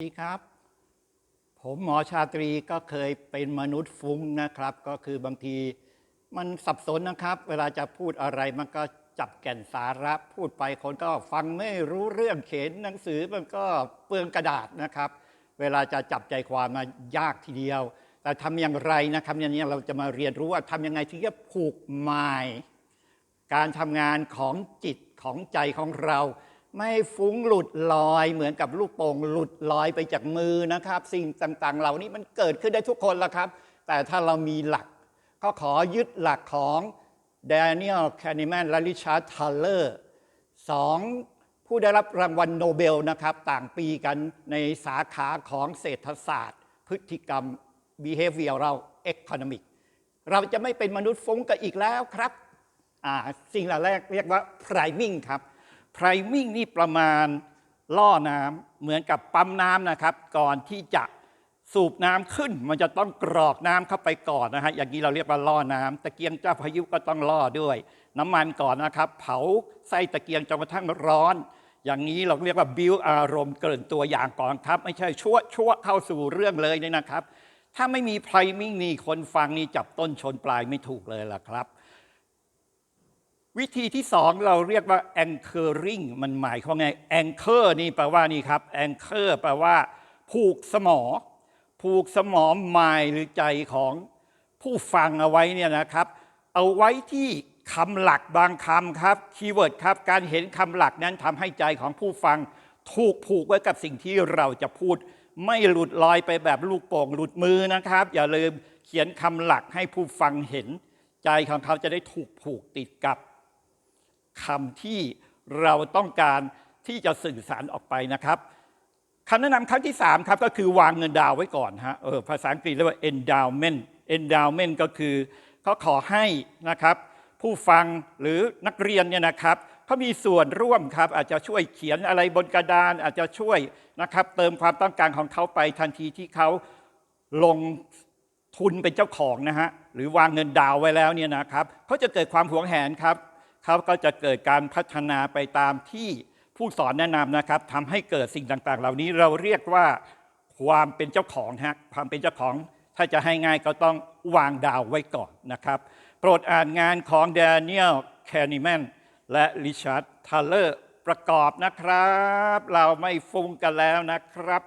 สวัสดีครับ ผมหมอชาตรีก็เคยเป็นมนุษย์ฟุ้งนะครับ ก็คือบางทีมันสับสนนะครับ เวลาจะพูดอะไรมันก็จับแก่นสาระพูดไปคนก็ฟังไม่รู้เรื่องเขียนหนังสือมันก็เปลืองกระดาษนะครับ เวลาจะจับใจความมายากทีเดียว แต่ทำอย่างไรนะครับอย่างนี้เราจะมาเรียนรู้ว่าทำยังไงที่จะผูกหมาย การทำงานของจิตของใจของเรา ไม่ฟุ้งหลุดลอยเหมือนกับลูกโป่งหลุดลอยไปจากมือนะครับ สิ่งต่างๆ เหล่านี้มันเกิดขึ้นได้ทุกคนละครับ แต่ถ้าเรามีหลัก ก็ขอยึดหลักของแดเนียลแคนิแมนและริชาร์ดทัลเลอร์สองผู้ได้รับรางวัลโนเบลนะครับ ต่างปีกันในสาขาของเศรษฐศาสตร์ พฤติกรรม behavioral economic เราจะไม่เป็นมนุษย์ฟุ้งกันอีกแล้วครับสิ่งเหล่าแรกเรียกว่า priming ครับ priming นี่ประมาณล่อน้ำเหมือนกับปั๊มน้ำนะครับ ก่อนที่จะสูบน้ำขึ้น มันจะต้องกรอกน้ำเข้าไปก่อนนะฮะอย่างนี้เราเรียกว่าล่อน้ำตะเกียงเจ้าพายุก็ต้องล่อด้วย น้ำมันก่อนนะครับ เผาไส้ตะเกียงจนกระทั่งร้อน อย่างนี้เราเรียกว่าบิวอารมณ์เกินตัวอย่างก่อนครับ ไม่ใช่ชั่วชั่วเข้าสู่เรื่องเลยเนี่ยนะครับ ถ้าไม่มี priming นี่คนฟังนี่จับต้นชนปลายไม่ถูกเลยล่ะครับ วิธีที่สองเราเรียกว่า anchoring มันหมายความไง anchor นี่แปลว่านี่ครับ anchor แปลว่า ผูกสมอ ผูกสมอหมายหรือใจของผู้ฟังเอาไว้เนี่ยนะครับ เอาไว้ที่คำหลักบางคำครับคีย์เวิร์ดครับ การเห็นคำหลักนั้นทำให้ใจของผู้ฟัง ถูกผูกไว้กับสิ่งที่เราจะพูด ไม่หลุดลอยไปแบบลูกโป่งหลุดมือนะครับ อย่าลืมเขียนคำหลักให้ผู้ฟังเห็น ใจของเขาจะได้ถูกผูกติดกับ คำที่เราต้องการที่จะสื่อสารออกไปนะครับคำแนะนำครั้งที่ 3 ครับก็คือวางเงินดาวไว้ก่อนฮะเออภาษาอังกฤษเรียกว่า endowment endowment ก็คือเขาขอให้นะครับผู้ฟังหรือนักเรียนเนี่ยนะครับเขามีส่วนร่วมครับ อาจจะช่วยเขียนอะไรบนกระดาน อาจจะช่วยนะครับ เติมความต้องการของเขาไปทันทีที่เขาลงทุนเป็นเจ้าของนะฮะหรือวางเงินดาวไว้แล้วเนี่ยนะครับเขาจะเกิดความหวงแหนครับ เขาก็จะเกิดการพัฒนาไปตามที่ผู้สอนแนะนำนะครับทำให้เกิดสิ่งต่างๆ เหล่านี้เราเรียกว่าความเป็นเจ้าของฮะความเป็นเจ้าของถ้าจะให้ง่ายก็ต้องวางดาวไว้ก่อนนะครับ โปรดอ่านงานของแดเนียลแคนิแมนและริชาร์ดทัลเลอร์ประกอบนะครับ เราไม่ฟุ้งกันแล้วนะครับ